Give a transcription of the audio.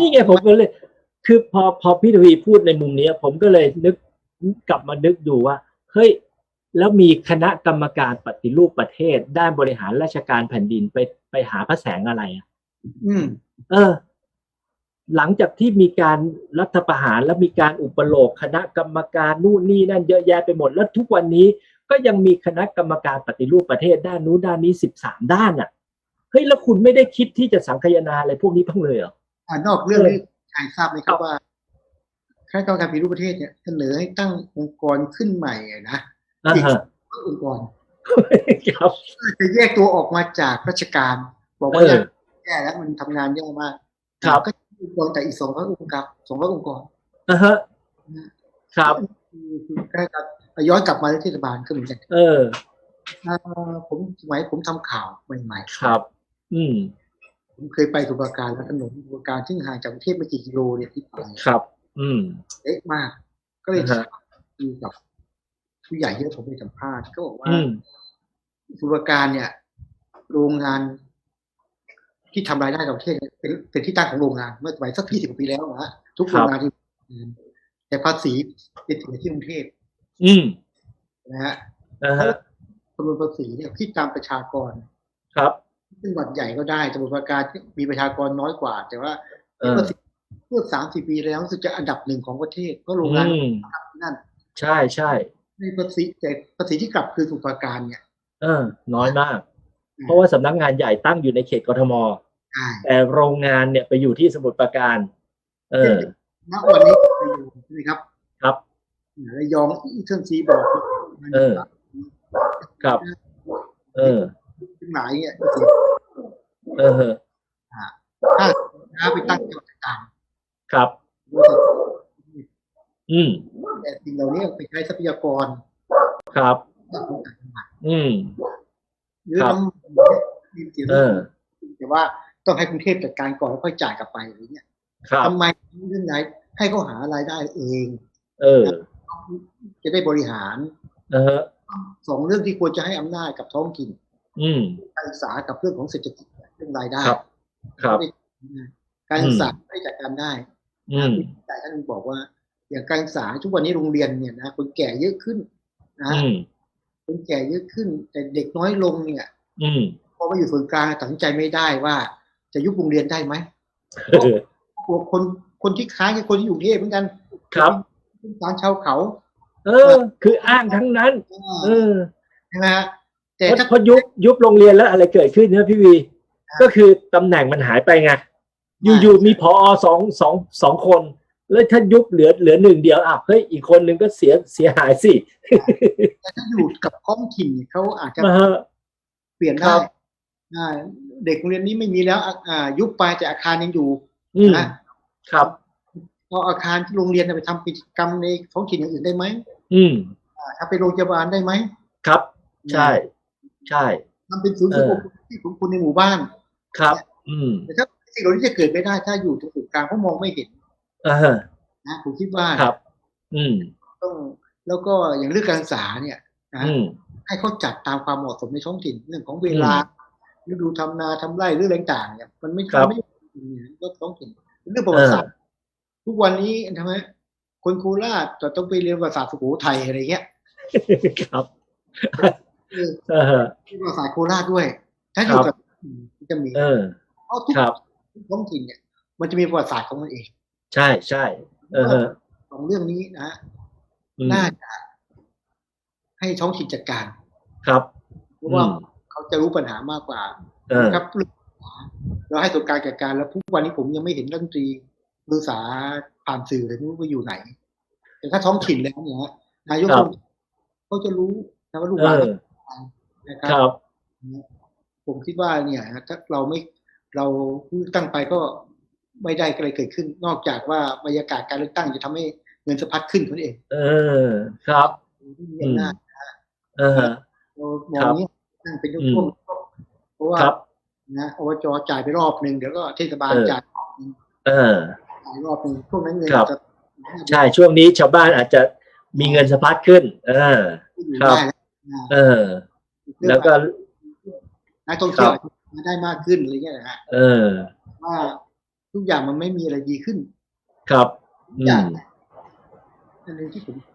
นี่ไงผมก็เลย คือพอพอพี่ทวีพูดในมุมเนี้ยผมก็เลยนึกกลับมานึกดูว่า เฮ้ย แล้วมีคณะกรรมการปฏิรูปประเทศ ด้านบริหารราชการแผ่นดินไปไปหาพระแสงอะไรอะอืม เออ หลังจากที่มีการรัฐประหารแล้วมีการอุปโลกคณะกรรมการนู่นนี่นั่นเยอะแยะไปหมดแล้วทุกวันนี้ก็ยังมีคณะกรรมการปฏิรูปประเทศด้านนู้นด้านนี้สิบสามด้านอะเฮ้ยแล้วคุณไม่ได้คิดที่จะสังคายนาอะไรพวกนี้บ้างเลยเหรออ่า นอกเรื่องนี้ใครทราบไหมครับว่าคณะกรรมการปฏิรูปประเทศเนี่ยเสนอให้ตั้งองค์กรขึ้นใหม่อะนะอ่าฮะองค์กรครับเพื่อจะแยกตัวออกมาจากราชการ บอกว่าเออยังแย่แล้วมันทำงานแย่มากครับก็องค์กรแต่อีกสองร้อยองค์กรสองร้อยองค์กรอ่าฮะครับคือคือคณะกรรมการย้อนกลับมาที่เทศบาลก็เหมือนกันเอออ่าผมสมัยผมทำข่าวใหม่ๆครับ อืม ผมเคยไปสุพรรณการแล้วถนนสุพรรณการซึ่งห่างจากกรุงเทพไม่กี่กิโลเนี่ยที่ไปครับ อืมเล็กมาก ก็เลยอ่าฮะคุยกับผู้ใหญ่ที่ผมไปสัมภาษณ์ก็บอกว่าอืมสุรการเนี่ย โรงงานที่ทำรายได้กับประเทศเนี่ยเป็นเป็นที่ตั้งของโรงงานเมื่อสมัยสักยี่สิบกว่าปีแล้วนะฮะทุกโรงงานที่แต่ภาษีเป็นถึงที่กรุงเทพอืมนะฮะอ่าฮะจำนวนภาษีเนี่ยคิดตามประชากร ครับ จังหวัดใหญ่ก็ได้สมุทรปราการที่มีประชากรน้อยกว่า แต่ว่าเออภาษีเมื่อสามสี่ปีแล้วรู้สึกจะอันดับหนึ่งของประเทศเพราะโรงอืงานมนั่น ใช่ใช่ในภาษีแต่ภาษีที่กลับคือสมุทรปราการเนี่ย เออ น้อยมาก เพราะว่าสำนักงานใหญ่ตั้งอยู่ในเขตกทมใช่แต่โรงงานเนี่ยไปอยู่ที่สมุทรปราการ เออณวันนี้ระยองใช่ไหมครับ ครับระยองอีเทิร์นซีบอกเออ ครับ เออทั้งหลายเนี่ย เออถ้าถ้าไปตั้งจังหวัดต่างครับอืมๆแต่สิ่งเหล่านี้ไปใช้ทรัพยากร ครับจากของต่างจังหวัดอืมหรือครับน้ำมีเสียเออแต่ว่าต้องให้กรุงเทพจัดการก่อนแล้วค่อยจ่ายกลับไปอะไรเงี้ยครับทำไมเรื่องไหนให้เขาหารายได้เอง เออ จะได้บริหาร เออสองเรื่องที่ควรจะให้อำนาจกับท้องถิ่นอืมการศึกษากับเรื่องของเศรษฐกิจ เรื่องรายได้ครับครับการศึกษาไม่ได้จัดการได้อืมแต่ท่านบอกว่า อย่างการศึกษาทุกวันนี้โรงเรียนเนี่ยนะคนแก่เยอะขึ้นนะอืมคนแก่เยอะขึ้น แต่เด็กน้อยลงเนี่ย อืมพอมาอยู่ส่วนกลางตัดสินใจไม่ได้ว่า จะยุบโรงเรียนได้ไหมเออกลัวคนคนที่ค้างกับคนที่อยู่กรุงเทพเหมือนกัน ครับเป็นการชาวเขา เออ คืออ้างทั้งนั้น เออใช่ไหมฮะแต่เพราะถ้าเพราะยุบยุบโรงเรียนแล้วอะไรเกิดขึ้นเนี่ยพี่วี ก็คือตำแหน่งมันหายไปไงอยู่ๆมีพอสองสองสองคน แล้วถ้ายุบเหลือเหลือหนึ่งเดียวอะเฮ้ยอีกคนหนึ่งก็เสียเสียหายสิแต่ถ้าอยู่กับท้องถิ่นเนี่ยเขาอาจจะนะฮะเปลี่ยนครัได้บอ่าเด็กโรงเรียนนี้ไม่มีแล้วอะอ่ายุบไปแต่อาคารยังอยู่อืมนะครับเอาอาคารที่โรงเรียนไปทำกิจกรรมในท้องถิ่นอย่างอื่นได้ไหมอืมอ่าทำเป็นโรงพยาบาลได้ไหมครับ ใช่ ใช่ทำเป็นศูนย์เอสุอขภาพที่ของคุณในหมู่บ้าน ครับ อืมแต่ถ้าสิ่งเหล่านี้จะเกิดไม่ได้ถ้าอยู่ตรงศูนย์กลางเพราะมองไม่เห็นอ่าฮะนะผมคิดว่าครับ อืมต้องแล้วก็อย่างเรื่องการศึกษาเนี่ยนะอืมให้เขาจัดตามความเหมาะสมในท้องถิ่นเรื่องของเวลาฤดูทำนาทำไร่หรืออะไรต่างๆเนี่ยมันไม่ครับไม่ก็ท้องถิ่นเรื่องประวัติศาสตร์ทุกวันนี้ทำไมคนโคราชจะต้องไปเรียนประวัติศาสตร์สุโขทัยอะไรเงี้ยครับเออเออเรียนประวัติศาสตร์โคราชด้วย ถ้าอยู่กับมัน จะมีเออเพราะทุกครับท้องถิ่นเนี่ย มันจะมีประวัติศาสตร์ของมันเอง ใช่ใช่เออฮะสองเรื่องนี้นะฮะอืมน่าจะให้ท้องถิ่นจัดการ ครับเพราะว่าอืมเขาจะรู้ปัญหามากกว่าเออครับเราให้ส่วนกลางจัดการแล้วทุกวันนี้ผมยังไม่เห็นรัฐมนตรีมือษาผ่านสื่อเลยไม่รู้ว่าอยู่ไหน แต่ถ้าท้องถิ่นแล้วเนี่ยฮะนายกครับเขาจะรู้นะว่าลูกหเอลานอนะคครับรับ ผมคิดว่าเนี่ยฮะถ้าเราไม่เราเลือกตั้งไปก็ไม่ได้อะไรเกิดขึ้น นอกจากว่าบรรยากาศการเลือกตั้งจะทำให้เงินสะพัดขึ้นเท่านั้นเอง เออ ครับที่มีอำนาจเออฮะเรามองนี้นั่งเป็นช่วงๆเพราะว่าครับนะอบจจ่ายไปรอบหนึ่งเดี๋ยวก็เทศบาลเออจ่ายรอบหนึ่งเออจ่ายรอบหนึ่งช่วงนั้นเงินครับจะใช่ช่วงนี้ชาวบ้านอาจจะมีเงินสะพัดขึ้น เอออยู่ครับได้นะเออ แล้วก็ นักท่องเที่ยวครับมาได้มากขึ้นอะไรเงี้ยนะฮะเออ ว่าทุกอย่างมันไม่มีอะไรดีขึ้น ครับอือย่างมอันหนึงที่ผมช